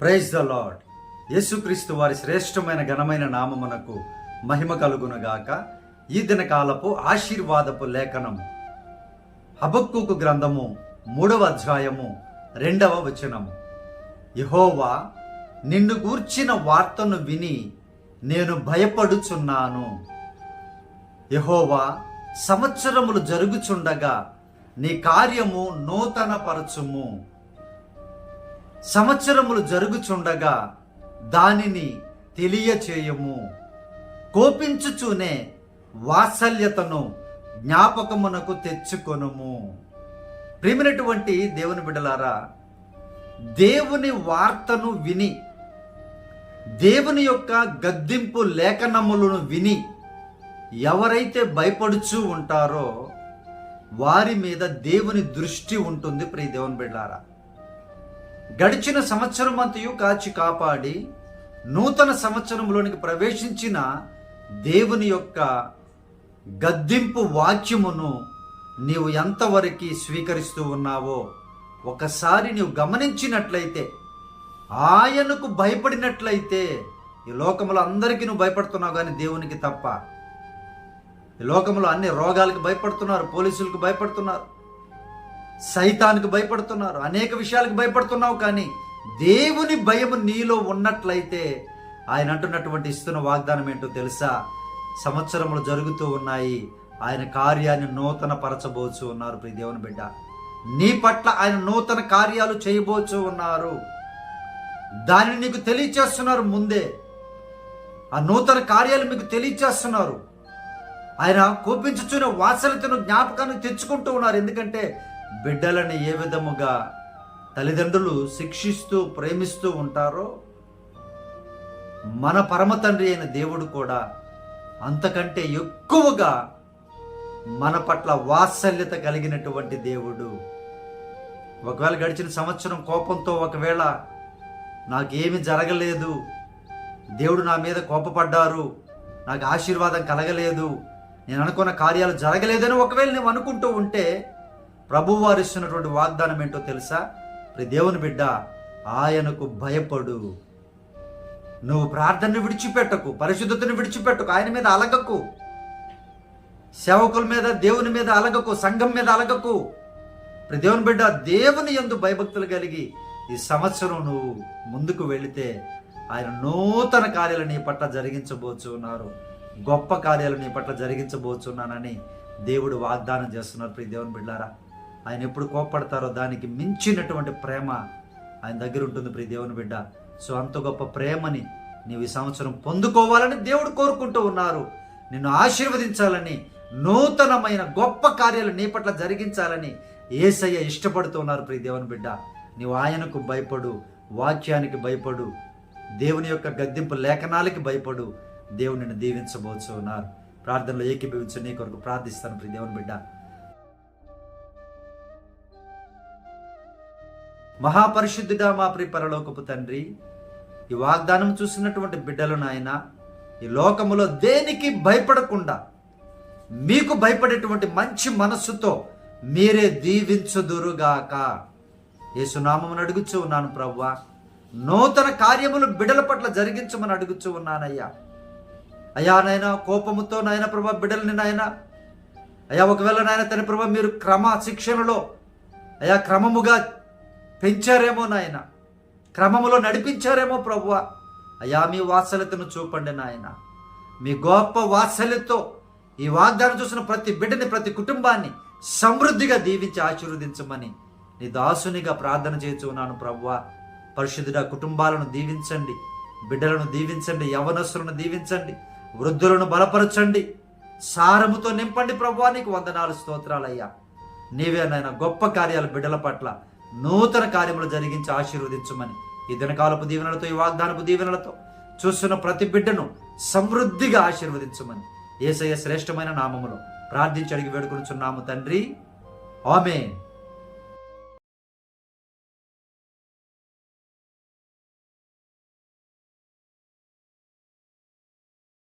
Praise the lord యేసుక్రీస్తు వారి శ్రేష్టమైన ఘనమైన నామమునకు మహిమ కలుగునుగాక. ఈ దినకాలపు ఆశీర్వాదపు లేఖనం హబక్కుకు గ్రంథము మూడవ అధ్యాయము రెండవ వచనము. యహోవా నిన్ను గూర్చిన వార్తను విని నేను భయపడుచున్నాను. యహోవా సంవత్సరములు జరుగుచుండగా నీ కార్యము నూతనపరచుము. సంవత్సరములు జరుగుచుండగా దానిని తెలియచేయము. కోపించుచూనే వాత్సల్యతను జ్ఞాపకమునకు తెచ్చుకొనుము. ప్రేమినటువంటి దేవుని బిడ్డలారా దేవుని వార్తను విని దేవుని యొక్క గద్దింపు లేఖనములను విని ఎవరైతే భయపడుచూ ఉంటారో వారి మీద దేవుని దృష్టి ఉంటుంది ప్రియ దేవుని బిడ్డారా గడిచిన సంవత్సరం అంతయు కాచి కాపాడి నూతన సంవత్సరంలోనికి ప్రవేశించిన దేవుని యొక్క గద్దింపు వాక్యమును నీవు ఎంతవరకు స్వీకరిస్తూ ఉన్నావో ఒకసారి నీవు గమనించినట్లయితే ఆయనకు భయపడినట్లయితే ఈ లోకంలో అందరికీ నువ్వు భయపడుతున్నావు కానీ దేవునికి తప్ప. ఈ లోకంలో అన్ని రోగాలకు భయపడుతున్నారు పోలీసులకు భయపడుతున్నారు. సైతానికి భయపడుతున్నారు. అనేక విషయాలకు భయపడుతున్నావు కానీ దేవుని భయం నీలో ఉన్నట్లయితే ఆయన అంటున్నటువంటి ఇస్తున్న వాగ్దానం ఏంటో తెలుసా? సంవత్సరములు జరుగుతూ ఉన్నాయి. ఆయన కార్యాన్ని నూతన పరచబోచు ఉన్నారు ప్రియ దేవుని బిడ్డ. నీ పట్ల ఆయన నూతన కార్యాలు చేయబోచు ఉన్నారు. దానిని నీకు తెలియచేస్తున్నారు ముందే. ఆ నూతన కార్యాలు మీకు తెలియచేస్తున్నారు. ఆయన కోపించుచున్న వాత్సల్యతను జ్ఞాపకాన్ని తెచ్చుకుంటూ ఉన్నారు. ఎందుకంటే బిడ్డలని ఏ విధముగా తల్లిదండ్రులు శిక్షిస్తూ ప్రేమిస్తూ ఉంటారో మన పరమ తండ్రి అయిన దేవుడు కూడా అంతకంటే ఎక్కువగా మన పట్ల వాత్సల్యత కలిగినటువంటి దేవుడు. ఒకవేళ గడిచిన సంవత్సరం కోపంతో ఒకవేళ నాకేమి జరగలేదు దేవుడు నా మీద కోపపడ్డారు నాకు ఆశీర్వాదం కలగలేదు నేను అనుకున్న కార్యాలు జరగలేదని ఒకవేళ నువ్వు అనుకుంటూ ఉంటే ప్రభువు వారు ఇస్తున్నటువంటి వాగ్దానం ఏంటో తెలుసా? ప్రతి దేవుని బిడ్డ ఆయనకు భయపడు. నువ్వు ప్రార్థనను విడిచిపెట్టకు పరిశుద్ధతను విడిచిపెట్టకు ఆయన మీద అలగకు. సేవకుల మీద దేవుని మీద అలగకు సంఘం మీద అలగకు. ప్రతి దేవుని బిడ్డ దేవుని ఎందు భయభక్తులు కలిగి ఈ సంవత్సరం నువ్వు ముందుకు వెళితే ఆయన నూతన కార్యాలు నీ పట్ల జరిగించబోచు ఉన్నారు గొప్ప కార్యాలు నీ పట్ల జరిగించబోచున్నానని దేవుడు వాగ్దానం చేస్తున్నారు. ప్రియ దేవుని బిడ్డారా ఆయన ఎప్పుడు కోప్పడతారో దానికి మించినటువంటి ప్రేమ ఆయన దగ్గర ఉంటుంది ప్రియ దేవుని బిడ్డ. సో అంత గొప్ప ప్రేమని నీవు ఈ సంవత్సరం పొందుకోవాలని దేవుడు కోరుకుంటూ ఉన్నారు. నిన్ను ఆశీర్వదించాలని నూతనమైన గొప్ప కార్యాలు నీ పట్ల జరిగించాలని ఏసయ్య ఇష్టపడుతూ ఉన్నారు ప్రియ దేవుని బిడ్డ. నీవు ఆయనకు భయపడు వాక్యానికి భయపడు దేవుని యొక్క గద్దింపు లేఖనాలకి భయపడు దేవుని దీవించబోతున్నారు ఉన్నారు. ప్రార్థనలో ఏకీభవించు నీ కొరకు ప్రార్థిస్తాను ప్రియ దేవుని బిడ్డ. మహాపరిశుద్ధుడా మా ప్రి పరలోకపు తండ్రి ఈ వాగ్దానం చూసినటువంటి బిడ్డలు నాయన ఈ లోకములో దేనికి భయపడకుండా మీకు భయపడేటువంటి మంచి మనస్సుతో మీరే దీవించుదురుగాక. యేసునామమును అడుగుచూ ఉన్నాను ప్రవ్వా. నూతన కార్యములు బిడల పట్ల జరిగించమని అడుగుచూ ఉన్నానయ్యా. అయ్యా నాయన కోపముతో నాయన ప్రభా బిడ్డలని నాయన అయ్యా ఒకవేళ నాయన తన ప్రభా మీరు క్రమ శిక్షణలో అయ్యా క్రమముగా పెంచారేమో నాయన. క్రమములో నడిపించారేమో ప్రభువ. అయ్యా మీ వాత్సల్యతను చూపండి నాయన. మీ గొప్ప వాత్సల్యతో ఈ వాగ్దానం చూసిన ప్రతి బిడ్డని ప్రతి కుటుంబాన్ని సమృద్ధిగా దీవించి ఆశీర్వదించమని నీ దాసునిగా ప్రార్థన చేస్తున్నాను ప్రభువ. పరిశుద్ధుడ కుటుంబాలను దీవించండి. బిడ్డలను దీవించండి. యవనస్సులను దీవించండి. వృద్ధులను బలపరచండి. సారముతో నింపండి ప్రభువా. నీకు వందనాలు స్తోత్రాలయ్యా నీవే నాయన గొప్ప కార్యాలు బిడ్డల పట్ల నూతన కార్యములు జరిగించి ఆశీర్వదించమని. ఈ దినకాలపు దీవెనలతో ఈ వాగ్దానపు దీవెనలతో చూస్తున్న ప్రతి బిడ్డను సమృద్ధిగా ఆశీర్వదించమని. ఏసయ్య శ్రేష్టమైన నామములో ప్రార్థించి అడిగి వేడుకొనుచున్నాము తండ్రి. ఆమె